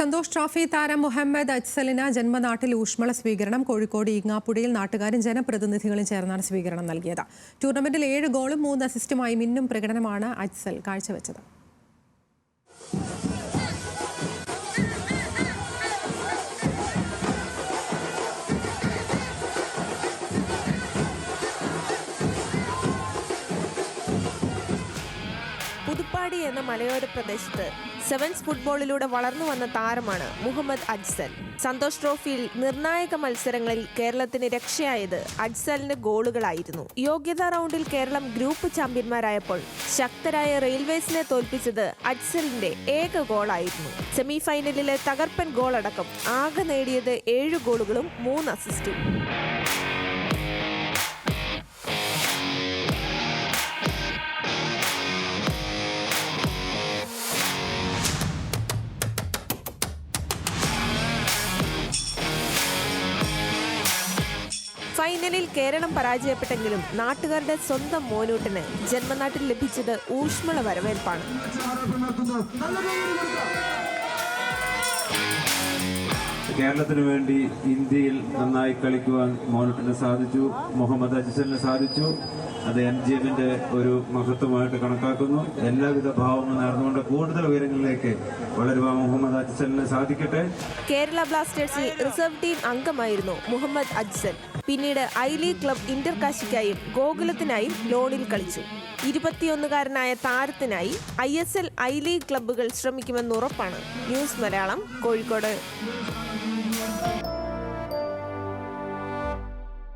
Santhosh trophy താരം മുഹമ്മദ് അജ്സലിന് ജന്മനാട്ടിൽ ഊഷ്മള സ്വീകരണം. കോഴിക്കോട് ഈങ്ങാപ്പുഴയിൽ നാട്ടുകാരും ജനപ്രതിനിധികളും ചേർന്നാണ് സ്വീകരണം നൽകിയത്. ടൂർണമെന്റിൽ ഏഴ് ഗോളും മൂന്ന് അസിസ്റ്റുമായി മിന്നും പ്രകടനമാണ് അജ്സൽ കാഴ്ചവെച്ചത്. പുതുപ്പാടി എന്ന മലയോര പ്രദേശത്ത് സെവൻസ് ഫുട്ബോളിലൂടെ വളർന്നു വന്ന താരമാണ് മുഹമ്മദ് അജ്സൽ. സന്തോഷ് ട്രോഫിയിൽ നിർണായക മത്സരങ്ങളിൽ കേരളത്തിന് രക്ഷയായത് അജ്സലിന്റെ ഗോളുകളായിരുന്നു. യോഗ്യതാ റൗണ്ടിൽ കേരളം ഗ്രൂപ്പ് ചാമ്പ്യന്മാരായപ്പോൾ ശക്തരായ റെയിൽവേസിനെ തോൽപ്പിച്ചത് അജ്സലിന്റെ ഏക ഗോളായിരുന്നു. സെമി ഫൈനലിലെ തകർപ്പൻ ഗോളടക്കം ആകെ നേടിയത് ഏഴ് ഗോളുകളും മൂന്ന് അസിസ്റ്റും. ഫൈനലിൽ കേരളം പരാജയപ്പെട്ടെങ്കിലും നാട്ടുകാരുടെ സ്വന്തം മോനൂട്ടിന് ജന്മനാട്ടിൽ ലഭിച്ചത് ഊഷ്മള വരവേൽപ്പാണ്. കേരളത്തിന് വേണ്ടി ഇന്ത്യയിൽ നന്നായി കളിക്കുവാൻ മോനട്ടിന് സാധിച്ചു മുഹമ്മദ് അജിസലിന് സാധിച്ചു. അത് എം ജി എമ്മിന്റെ ഒരു മഹത്വമായിട്ട് കണക്കാക്കുന്നു. എല്ലാവിധ ഭാവങ്ങളും നേർന്നുകൊണ്ട് കൂടുതൽ ഉയരങ്ങളിലേക്ക് വളരുവാൻ മുഹമ്മദ് അജിസലിന് സാധിക്കട്ടെ. കേരള ബ്ലാസ്റ്റേഴ്സിൽ റിസർവ് ടീം അംഗമായിരുന്നു മുഹമ്മദ് അജ്സൽ. പിന്നീട് ഐ ലീഗ് ക്ലബ് ഇന്റർ കാശിക്കായും ഗോകുലത്തിനായും ലോണിൽ കളിച്ചു. ഇരുപത്തിയൊന്നുകാരനായ താരത്തിനായി I S L I league ക്ലബ്ബുകൾ ശ്രമിക്കുമെന്ന് ഉറപ്പാണ്. ന്യൂസ് മലയാളം കോഴിക്കോട്.